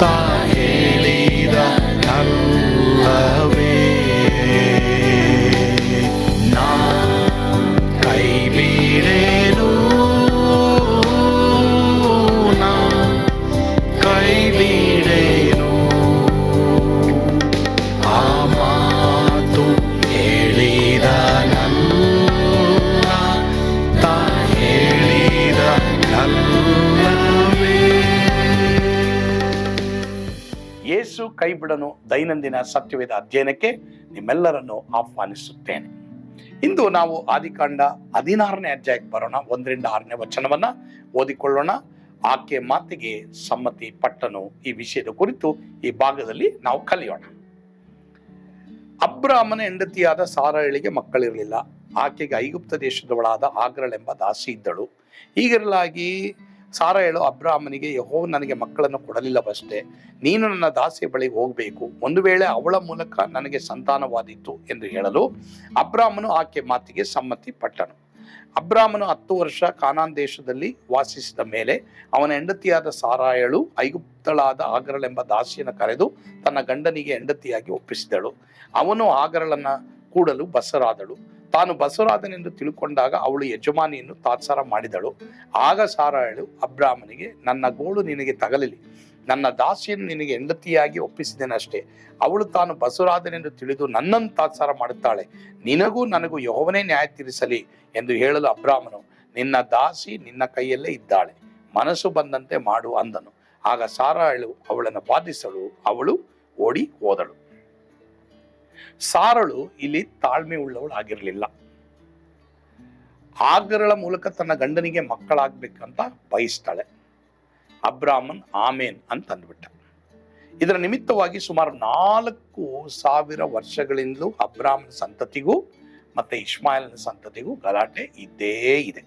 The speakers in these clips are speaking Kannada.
ತಾ ಹೇಳಿದ ಯೇಸು ಕೈ ಬಿಡನು ದೈನಂದಿನ ಸತ್ಯವೇದ ಅಧ್ಯಯನಕ್ಕೆ ನಿಮ್ಮೆಲ್ಲರನ್ನು ಆಹ್ವಾನಿಸುತ್ತೇನೆ. ಇಂದು ನಾವು ಆದಿಕಾಂಡ ಹದಿನಾರನೇ ಅಧ್ಯಾಯಕ್ಕೆ ಬರೋಣ. ಒಂದರಿಂದ ಆರನೇ ವಚನವನ್ನ ಓದಿಕೊಳ್ಳೋಣ. ಆಕೆ ಮಾತಿಗೆ ಸಮ್ಮತಿ ಪಟ್ಟನು. ಈ ವಿಷಯದ ಕುರಿತು ಈ ಭಾಗದಲ್ಲಿ ನಾವು ಕಲಿಯೋಣ. ಅಬ್ರಾಹ್ಮನ ಹೆಂಡತಿಯಾದ ಸಾರಾಳಿಗೆ ಮಕ್ಕಳಿರಲಿಲ್ಲ. ಆಕೆಗೆ ಐಗುಪ್ತ ದೇಶದವಳಾದ ಆಗ್ರಳೆಂಬ ದಾಸಿ ಇದ್ದಳು. ಹೀಗಿರಲಾಗಿ ಹೇಳು, ಅಬ್ರಾಹ್ಮನಿಗೆ ಯಹೋ ನನಗೆ ಮಕ್ಕಳನ್ನು ಕೊಡಲಿಲ್ಲವಷ್ಟೇ. ನೀನು ನನ್ನ ದಾಸಿಯ ಬಳಿಗೆ ಹೋಗಬೇಕು. ಒಂದು ವೇಳೆ ಅವಳ ಮೂಲಕ ನನಗೆ ಸಂತಾನವಾದೀತು ಎಂದು ಹೇಳಲು ಅಬ್ರಾಹ್ಮನು ಆಕೆ ಮಾತಿಗೆ ಸಮ್ಮತಿ ಪಟ್ಟನು. ಅಬ್ರಾಹ್ಮನು ಹತ್ತು ವರ್ಷ ಕಾನಾನ್ ದೇಶದಲ್ಲಿ ವಾಸಿಸಿದ ಮೇಲೆ ಅವನ ಹೆಂಡತಿಯಾದ ಸಾರಾಯಳು ಐಗುಪ್ತಳಾದ ಆಗರಳೆಂಬ ದಾಸಿಯನ್ನು ಕರೆದು ತನ್ನ ಗಂಡನಿಗೆ ಹೆಂಡತಿಯಾಗಿ ಒಪ್ಪಿಸಿದಳು. ಅವನು ಆಗರಳನ್ನ ಕೂಡಲು ಬಸರಾದಳು. ತಾನು ಬಸರಾದನೆಂದು ತಿಳ್ಕೊಂಡಾಗ ಅವಳು ಯಜಮಾನಿಯನ್ನು ತಾತ್ಸಾರ ಮಾಡಿದಳು. ಆಗ ಸಾರಾಯಳು ಅಬ್ರಾಹ್ಮನಿಗೆ, ನನ್ನ ಗೋಳು ನಿನಗೆ ತಗಲಿಲಿ. ನನ್ನ ದಾಸಿಯನ್ನು ನಿನಗೆ ಹೆಂಡತಿಯಾಗಿ ಒಪ್ಪಿಸಿದೆನಷ್ಟೇ. ಅವಳು ತಾನು ಬಸವರಾದನೆಂದು ತಿಳಿದು ನನ್ನನ್ನು ತಾತ್ಸಾರ ಮಾಡುತ್ತಾಳೆ. ನಿನಗೂ ನನಗೂ ಯಹೋವನೇ ನ್ಯಾಯ ತೀರಿಸಲಿ ಎಂದು ಹೇಳಲು ಅಬ್ರಾಹ್ಮನು, ನಿನ್ನ ದಾಸಿ ನಿನ್ನ ಕೈಯಲ್ಲೇ ಇದ್ದಾಳೆ. ಮನಸ್ಸು ಬಂದಂತೆ ಮಾಡು ಅಂದನು. ಆಗ ಸಾರಾಯಳು ಅವಳನ್ನು ಬಾಧಿಸಲು ಅವಳು ಓಡಿ ಹೋದಳು. ಸಾರಳು ಇಲ್ಲಿ ತಾಳ್ಮೆ ಉಳ್ಳವಳು ಆಗಿರಲಿಲ್ಲ ಆಗರಳ ಮೂಲಕ ತನ್ನ ಗಂಡನಿಗೆ ಮಕ್ಕಳಾಗ್ಬೇಕಂತ ಬಯಸ್ತಾಳೆ. ಅಬ್ರಾಹ್ಮನ್ ಆಮೇನ್ ಅಂತ ಅಂದ್ಬಿಟ್ಟ ಇದರ ನಿಮಿತ್ತವಾಗಿ ಸುಮಾರು ನಾಲ್ಕು ಸಾವಿರ ವರ್ಷಗಳಿಂದಲೂ ಅಬ್ರಾಹ್ಮನ್ ಸಂತತಿಗೂ ಮತ್ತೆ ಇಸ್ಮಾಯಿಲ್ನ ಸಂತತಿಗೂ ಗಲಾಟೆ ಇದ್ದೇ ಇದೆ.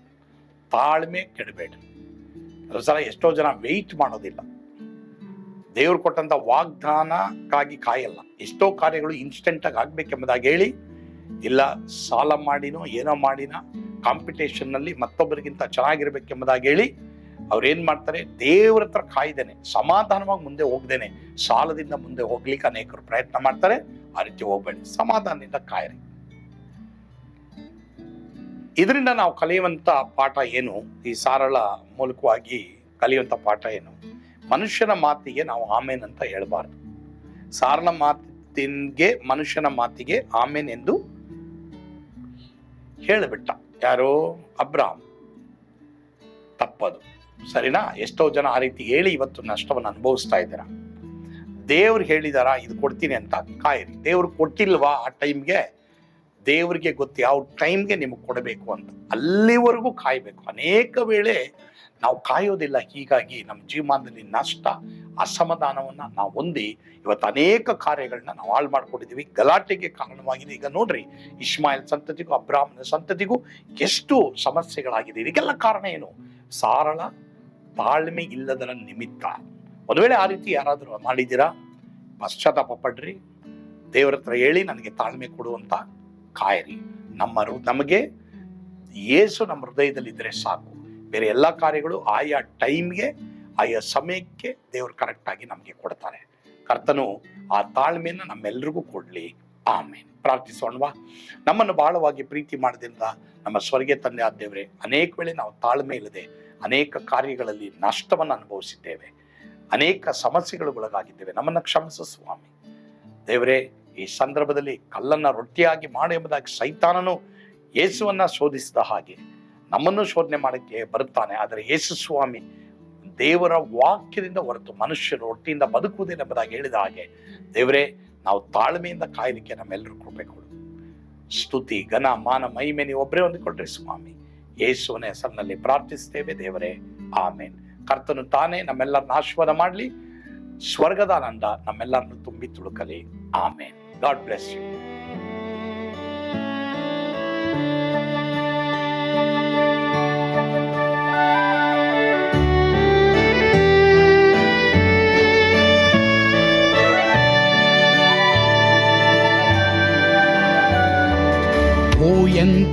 ತಾಳ್ಮೆ ಕೆಡಬೇಡ. ಸಲ ಎಷ್ಟೋ ಜನ ವೆಯ್ಟ್ ಮಾಡೋದಿಲ್ಲ. ದೇವ್ರು ಕೊಟ್ಟಂತ ವಾಗ್ದಾನಕ್ಕಾಗಿ ಕಾಯಲ್ಲ. ಎಷ್ಟೋ ಕಾರ್ಯಗಳು ಇನ್ಸ್ಟೆಂಟ್ ಆಗಿ ಆಗ್ಬೇಕೆಂಬುದಾಗಿ ಹೇಳಿ, ಇಲ್ಲ, ಸಾಲ ಮಾಡಿನೋ ಏನೋ ಮಾಡಿನ ಕಾಂಪಿಟೇಷನ್ನಲ್ಲಿ ಮತ್ತೊಬ್ಬರಿಗಿಂತ ಚೆನ್ನಾಗಿರ್ಬೇಕೆಂಬುದಾಗಿ ಹೇಳಿ ಅವ್ರೇನು ಮಾಡ್ತಾರೆ, ದೇವ್ರ ಹತ್ರ ಕಾಯ್ದೇನೆ, ಸಮಾಧಾನವಾಗಿ ಮುಂದೆ ಹೋಗ್ದೇನೆ, ಸಾಲದಿಂದ ಮುಂದೆ ಹೋಗ್ಲಿಕ್ಕೆ ಅನೇಕರು ಪ್ರಯತ್ನ ಮಾಡ್ತಾರೆ, ಆ ರೀತಿ ಹೋಗ್ಬೇಡಿ, ಸಮಾಧಾನದಿಂದ ಕಾಯಿರಿ. ಇದರಿಂದ ನಾವು ಕಲಿಯುವಂತ ಪಾಠ ಏನು, ಈ ಸಾರಳ ಮೂಲಕವಾಗಿ ಕಲಿಯುವಂತ ಪಾಠ ಏನು? ಮನುಷ್ಯನ ಮಾತಿಗೆ ನಾವು ಆಮೇನ್ ಅಂತ ಹೇಳಬಾರ್ದು. ಸಾರ್ನ ಮಾತಿಗೆ ಮನುಷ್ಯನ ಮಾತಿಗೆ ಆಮೇನ್ ಎಂದು ಹೇಳಿಬಿಟ್ಟ. ಯಾರೋ? ಅಬ್ರಾಮ್. ತಪ್ಪದು. ಸರಿನಾ? ಎಷ್ಟೋ ಜನ ಆ ರೀತಿ ಹೇಳಿ ಇವತ್ತು ನಷ್ಟವನ್ನು ಅನುಭವಿಸ್ತಾ ಇದ್ದೀರಾ? ದೇವ್ರು ಹೇಳಿದಾರ? ಇದು ಕೊಡ್ತೀನಿ ಅಂತ. ಕಾಯಿರಿ. ದೇವ್ರು ಕೊಟ್ಟಿಲ್ವಾ ಆ ಟೈಮ್ಗೆ? ದೇವ್ರಿಗೆ ಗೊತ್ತು. ಯಾವ ಟೈಮ್ಗೆ ನಿಮಗೆ ಕೊಡಬೇಕು ಅಂತ. ಅಲ್ಲಿವರೆಗೂ ಕಾಯಬೇಕು. ಅನೇಕ ವೇಳೆ ನಾವು ಕಾಯೋದಿಲ್ಲ. ಹೀಗಾಗಿ ನಮ್ಮ ಜೀವಮಾನದಲ್ಲಿ ನಷ್ಟ, ಅಸಮಾಧಾನವನ್ನು ನಾವು ಹೊಂದಿ ಇವತ್ತು ಅನೇಕ ಕಾರ್ಯಗಳನ್ನ ನಾವು ಹಾಳು ಮಾಡ್ಕೊಂಡಿದ್ದೀವಿ ಗಲಾಟೆಗೆ ಕಾರಣವಾಗಿದೆ ಈಗ ನೋಡ್ರಿ ಇಸ್ಮಾಯಿಲ್ ಸಂತತಿಗೂ ಅಬ್ರಾಹ್ಮಣ ಸಂತತಿಗೂ ಎಷ್ಟು ಸಮಸ್ಯೆಗಳಾಗಿದೆ. ಇದಕ್ಕೆಲ್ಲ ಕಾರಣ ಏನು? ಸಾರಳ ತಾಳ್ಮೆ ಇಲ್ಲದರ ನಿಮಿತ್ತ. ಒಂದು ವೇಳೆ ಆ ರೀತಿ ಯಾರಾದರೂ ಮಾಡಿದ್ದೀರಾ? ಪಶ್ಚಾತ್ತಾಪ ಪಡ್ರಿ. ದೇವರ ಹತ್ರ ಹೇಳಿ ನನಗೆ ತಾಳ್ಮೆ ಕೊಡುವಂತ ಕಾಯಿರಿ. ನಮ್ಮ ನಮಗೆ ಯೇಸು ನಮ್ಮ ಹೃದಯದಲ್ಲಿದ್ದರೆ ಸಾಕು. ಬೇರೆ ಎಲ್ಲ ಕಾರ್ಯಗಳು ಆಯಾ ಟೈಮ್ಗೆ, ಆಯಾ ಸಮಯಕ್ಕೆ ದೇವರು ಕರೆಕ್ಟಾಗಿ ನಮಗೆ ಕೊಡ್ತಾರೆ. ಕರ್ತನು ಆ ತಾಳ್ಮೆಯನ್ನು ನಮ್ಮೆಲ್ರಿಗೂ ಕೊಡ್ಲಿ. ಆಮೇಲೆ ಪ್ರಾರ್ಥಿಸೋಣವಾ. ನಮ್ಮನ್ನು ಬಹಳವಾಗಿ ಪ್ರೀತಿ ಮಾಡಿದ್ರಿಂದ ನಮ್ಮ ಸ್ವರ್ಗೀಯ ತಂದೆ ಆದ ದೇವರೇ, ಅನೇಕ ವೇಳೆ ನಾವು ತಾಳ್ಮೆ ಇಲ್ಲದೆ ಅನೇಕ ಕಾರ್ಯಗಳಲ್ಲಿ ನಷ್ಟವನ್ನು ಅನುಭವಿಸಿದ್ದೇವೆ. ಅನೇಕ ಸಮಸ್ಯೆಗಳಿಗೊಳಗಾಗಿದ್ದೇವೆ ನಮ್ಮನ್ನು ಕ್ಷಮಿಸು ಸ್ವಾಮಿ. ದೇವರೇ, ಈ ಸಂದರ್ಭದಲ್ಲಿ ಕಲ್ಲನ್ನ ರೊಟ್ಟಿಯಾಗಿ ಮಾಡು ಎಂಬುದಾಗಿ ಸೈತಾನನು ಯೇಸುವನ್ನ ಶೋಧಿಸಿದ ಹಾಗೆ ನಮ್ಮನ್ನು ಶೋಧನೆ ಮಾಡಕ್ಕೆ ಬರುತ್ತಾನೆ. ಆದರೆ ಯೇಸು ಸ್ವಾಮಿ ದೇವರ ವಾಕ್ಯದಿಂದ ಹೊರತು ಮನುಷ್ಯರು ಒಟ್ಟಿಯಿಂದ ಬದುಕುವುದೇ ಎಂಬುದಾಗಿ ಹೇಳಿದ ಹಾಗೆ, ದೇವರೇ, ನಾವು ತಾಳ್ಮೆಯಿಂದ ಕಾಯಲಿಕ್ಕೆ ನಮ್ಮೆಲ್ಲರೂ ಕೃಪೆ ಸ್ತುತಿ, ಘನ, ಮಾನ, ಮಹಿಮೆ ನೀವು ಒಬ್ಬರೇ ಹೊಂದಿಕೊಡ್ರಿ ಸ್ವಾಮಿ. ಯೇಸುವನ ಹೆಸರಿನಲ್ಲಿ ಪ್ರಾರ್ಥಿಸ್ತೇವೆ ದೇವರೇ. ಆಮೇನ್. ಕರ್ತನು ತಾನೇ ನಮ್ಮೆಲ್ಲರನ್ನ ಆಶೀರ್ವಾದ ಮಾಡಲಿ. ಸ್ವರ್ಗದ ಆನಂದ ನಮ್ಮೆಲ್ಲರನ್ನು ತುಂಬಿ ತುಳುಕಲಿ. ಆಮೇನ್. God bless you. ಓ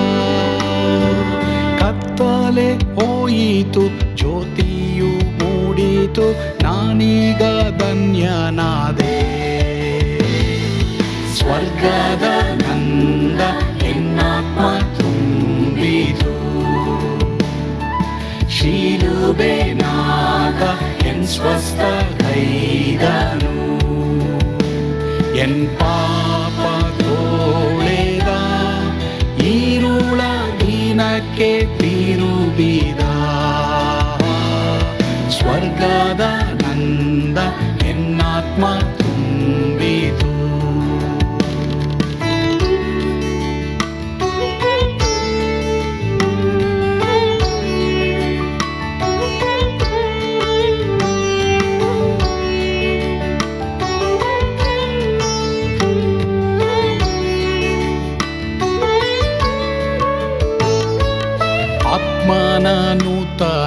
ಕತ್ತಲೆ ಹೋಯಿತು, ಜ್ಯೋತಿಯು ಮೂಡಿತು, ನಾನೀಗ ಧನ್ಯನಾದೆ. ಸ್ವರ್ಗದ ನಂದ ಎನ್ನಾತ್ಮ ತುಂಬಿತು. ಶೀಲುಬೆ ನಾಗ ಎನ್ ಸ್ವಸ್ಥ ಕೈದನು. ಎನ್ ಪಾಪ ತೋಳೆದ, ಈರುಳ ದಿನಕ್ಕೆ ಸ್ವರ್ಗದ ನಂದ ಎನ್ನಾತ್ಮ ತುಂಬಿತು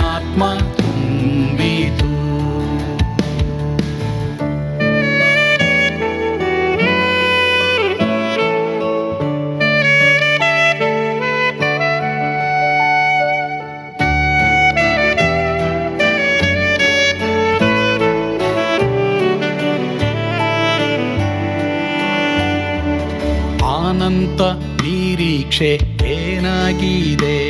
ಎನ್ನಾತ್ಮ ತುಂಬಿತು. ಆನಂತ ನಿರೀಕ್ಷೆ ಏನಾಗಿದೆ?